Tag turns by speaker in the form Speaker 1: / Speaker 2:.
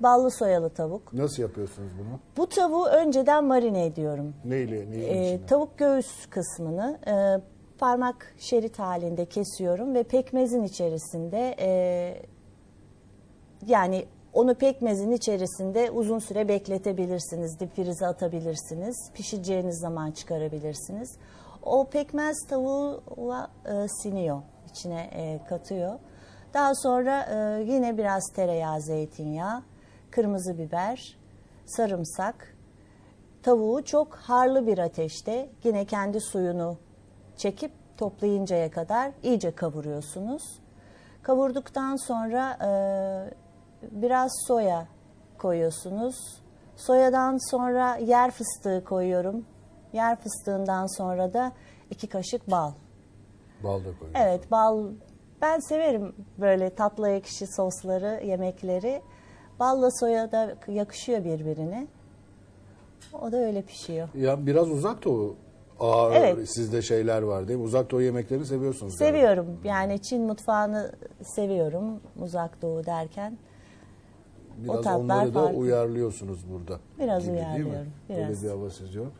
Speaker 1: ballı soyalı tavuk.
Speaker 2: Nasıl yapıyorsunuz bunu?
Speaker 1: Bu tavuğu önceden marine ediyorum.
Speaker 2: Neyle? Neyin
Speaker 1: Ee,
Speaker 2: içine?
Speaker 1: tavuk göğüs kısmını e, parmak şerit halinde kesiyorum ve pekmezin içerisinde e, yani onu pekmezin içerisinde uzun süre bekletebilirsiniz, dipfrize atabilirsiniz, pişireceğiniz zaman çıkarabilirsiniz. O pekmez tavuğa e, siniyor, içine e, katıyor. Daha sonra e, yine biraz tereyağı, zeytinyağı, kırmızı biber, sarımsak, Tavuğu çok harlı bir ateşte yine kendi suyunu çekip toplayıncaya kadar iyice kavuruyorsunuz. Kavurduktan sonra e, biraz soya koyuyorsunuz. Soyadan sonra yer fıstığı koyuyorum. Yer fıstığından sonra da iki kaşık bal.
Speaker 2: Bal da koyuyorsunuz.
Speaker 1: Evet bal ben severim böyle tatlı ekşi sosları, yemekleri. Balla soya da yakışıyor birbirine. O da öyle pişiyor.
Speaker 2: Ya biraz uzak doğu ağır
Speaker 1: Evet.
Speaker 2: sizde şeyler var değil mi? Uzak doğu yemeklerini seviyorsunuz. galiba.
Speaker 1: Seviyorum. Yani Çin mutfağını seviyorum uzak doğu derken.
Speaker 2: Biraz
Speaker 1: tatlar
Speaker 2: onları da
Speaker 1: farklı.
Speaker 2: uyarlıyorsunuz burada.
Speaker 1: Biraz
Speaker 2: gibi, değil mi?
Speaker 1: uyarlıyorum,
Speaker 2: Öyle
Speaker 1: biraz.
Speaker 2: bir hava seziyorum.